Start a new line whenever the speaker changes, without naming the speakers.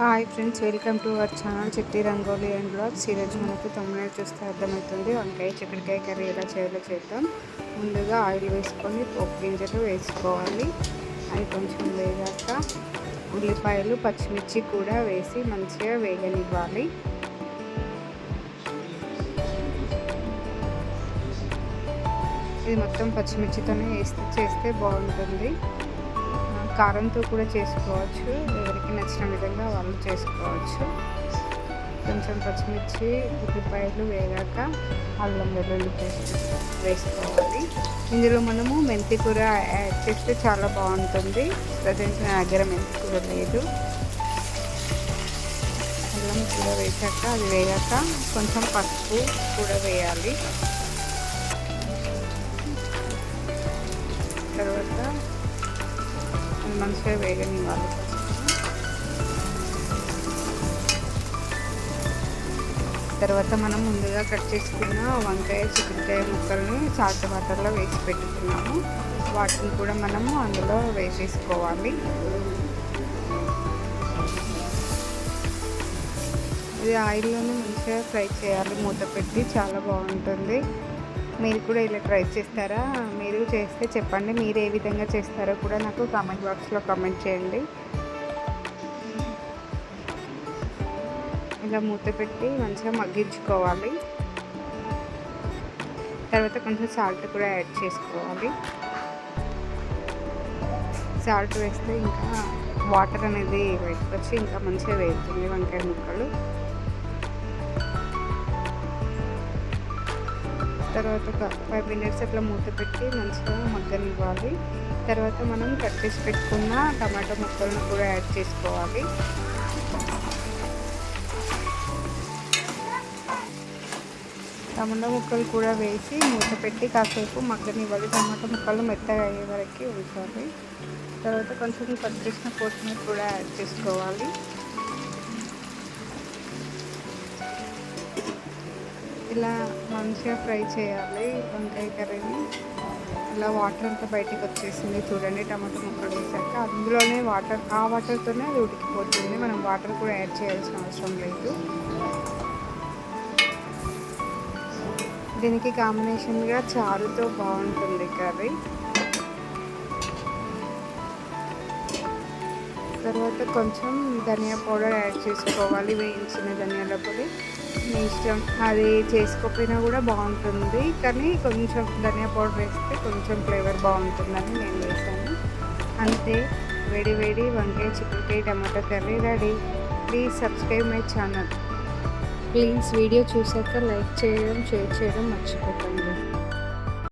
Hi friends welcome to our channel Chitti Rangoli and blogs ఈరోజు మనకు తొమ్మిది చూస్తే అర్థమవుతుంది. వంకాయ చిక్కడికాయ కర్రీ ఎలా చేయాలో చేద్దాం. ముందుగా ఆయిల్ వేసుకొని పోపు గింజలు వేసుకోవాలి. అవి కొంచెం వేగాక ఉల్లిపాయలు పచ్చిమిర్చి కూడా వేసి మంచిగా వేగనివ్వాలి. ఇది మొత్తం పచ్చిమిర్చితోనే వేస్తే చేస్తే బాగుంటుంది. కారంతో కూడా చేసుకోవచ్చు. ఎవరికి నచ్చిన విధంగా వాళ్ళు చేసుకోవచ్చు. కొంచెం పచ్చిమిర్చి ఉల్లిపాయలు వేగాక అల్లం వెల్లుల్లి పేస్ట్ వేసుకోవాలి. ఇందులో మనము మెంతి కూర యాడ్ చేస్తే చాలా బాగుంటుంది. ప్రజెంట్ నా దగ్గర మెంతి కూర లేదు. అల్లం కూర వేసాక అది వేగాక కొంచెం పసుపు కూడా వేయాలి. తర్వాత మంచిగా వేగనివ్వాలి. తర్వాత మనం ముందుగా కట్ చేసుకున్న వంకాయ చిక్కుడుకాయ ముక్కల్ని సాల్ట్ వాటర్లో వేసి పెట్టుకున్నాము. వాటిని కూడా మనము అందులో వేసేసుకోవాలి. ఇది ఆయిల్లోనే మంచిగా ఫ్రై చేయాలి. మూత పెట్టి చాలా బాగుంటుంది. మీరు కూడా ఇలా ట్రై చేస్తారా? మీరు చేస్తే చెప్పండి. మీరు ఏ విధంగా చేస్తారో కూడా నాకు కామెంట్ బాక్స్లో కామెంట్ చేయండి. ఇలా మూత పెట్టి మంచిగా మగ్గించుకోవాలి. తర్వాత కొంచెం సాల్ట్ కూడా యాడ్ చేసుకోవాలి. సాల్ట్ వేస్తే ఇంకా వాటర్ అనేది వచ్చి ఇంకా మంచిగా వేస్తుంది వంకాయ ముక్కలు. తర్వాత ఒక ఫైవ్ మినిట్స్ అట్లా మూత పెట్టి మంచిగా మగ్గనివ్వాలి. తర్వాత మనం కట్ చేసి పెట్టుకున్న టమాటో ముక్కలను కూడా యాడ్ చేసుకోవాలి. టమాటా ముక్కలు కూడా వేసి మూత పెట్టి కాసేపు మగ్గనివ్వాలి. టమాటా ముక్కలు మెత్తగా అయ్యే వరకు ఉంచాలి తర్వాత కొంచెం కట్ చేసిన కొత్తిమీర కూడా యాడ్ చేసుకోవాలి. ఇలా మంచిగా ఫ్రై చేయాలి వంకాయ కర్రీని. ఇలా వాటర్ అంతా బయటికి వచ్చేసింది చూడండి టమాటా ముక్కలు వేసాక. అందులోనే వాటర్ ఆ వాటర్తోనే అది ఉడికిపోతుంది. మనం వాటర్ కూడా యాడ్ చేయాల్సిన అవసరం లేదు. దీనికి కాంబినేషన్గా చారుతో బాగుంటుంది కర్రీ. తర్వాత కొంచెం ధనియా పౌడర్ యాడ్ చేసుకోవాలి వేయించిన ధనియాల పొడి. మీ ఇష్టం అది చేసుకోకపోయినా కూడా బాగుంటుంది. కానీ కొంచెం ధనియా పౌడర్ వేస్తే కొంచెం ఫ్లేవర్ బాగుంటుందని నేను వేసాను అంతే వేడి వేడి వంకాయ చిక్కుకాయ tomato curry ready. Please subscribe my channel. Please video చూసాక లైక్ చేయడం షేర్ చేయడం మర్చిపోకండి.